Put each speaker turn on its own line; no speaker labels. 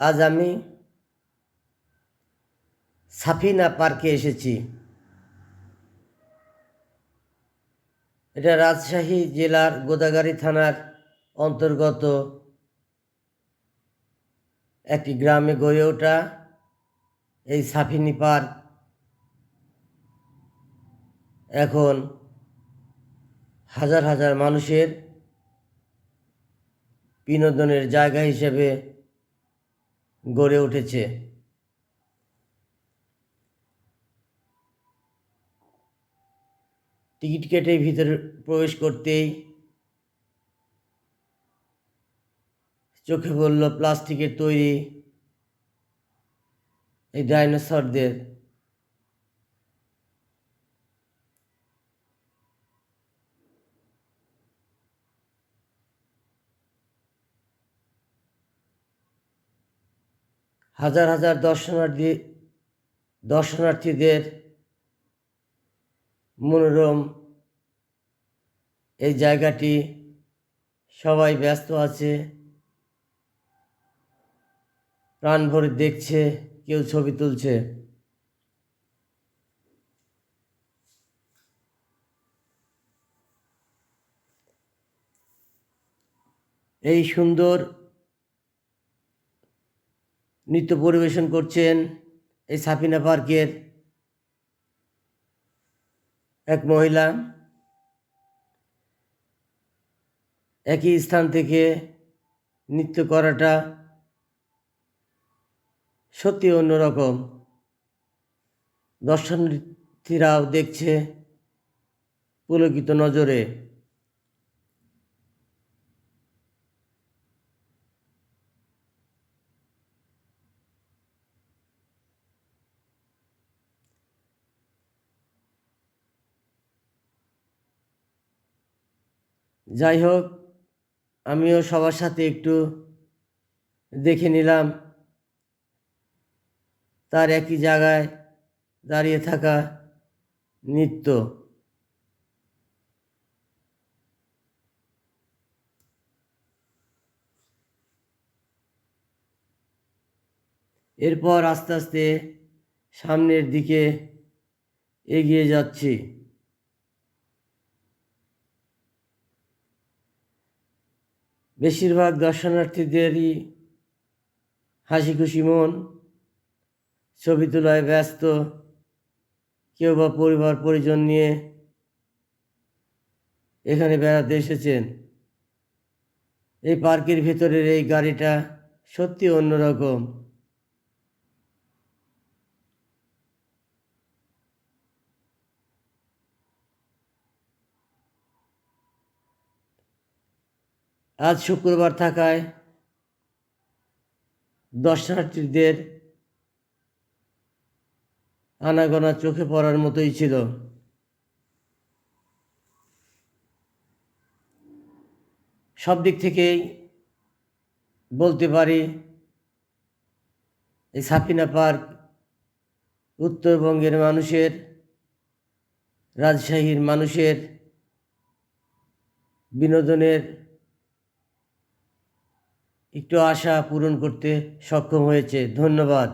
আজ আমি সাফিনা পার্কে এসেছি। এটা রাজশাহী জেলার গোদাগাড়ি থানার অন্তর্গত একটি গ্রামে গড়ে ওঠা এই সাফিনি পার্ক। এখন হাজার হাজার মানুষের বিনোদনের জায়গা হিসেবে গড়ে উঠেছে। টিকিট কেটে ভিতরে প্রবেশ করতেই চোখে পড়ল প্লাস্টিকের তৈরি এই ডাইনোসরদের হাজার হাজার দর্শনার্থী, দর্শনার্থীদের মনোরম এই জায়গাটি। সবাই ব্যস্ত আছে প্রাণ ভরে দেখছে, কেউ ছবি তুলছে। এই সুন্দর নৃত্য পরিবেশন করছেন এই সাফিনা পার্কের এক মহিলা। একই স্থান থেকে নৃত্য করাটা সত্যি অন্যরকম। দর্শনার্থীরাও দেখছে পুলকিত নজরে। যাই হোক, আমিও সবার সাথে একটু দেখে নিলাম তার একই জায়গায় দাঁড়িয়ে থাকা নৃত্য। এরপর আস্তে আস্তে সামনের দিকে এগিয়ে যাচ্ছি। বেশিরভাগ দর্শনার্থীদেরই হাসি খুশি মন, ছবি তোলায় ব্যস্ত, কেউ বা পরিবার পরিজন নিয়ে এখানে বেড়াতে এসেছেন। এই পার্কের ভেতরের এই গাড়িটা সত্যি অন্যরকম। আজ শুক্রবার থাকায় দর্শনার্থীদের আনাগোনা চোখে পড়ার মতোই ছিল। সব দিক থেকেই বলতে পারি, এই সাফিনা পার্ক উত্তরবঙ্গের মানুষের, রাজশাহীর মানুষের বিনোদনের একটু আশা পূরণ করতে সক্ষম হয়েছে। ধন্যবাদ।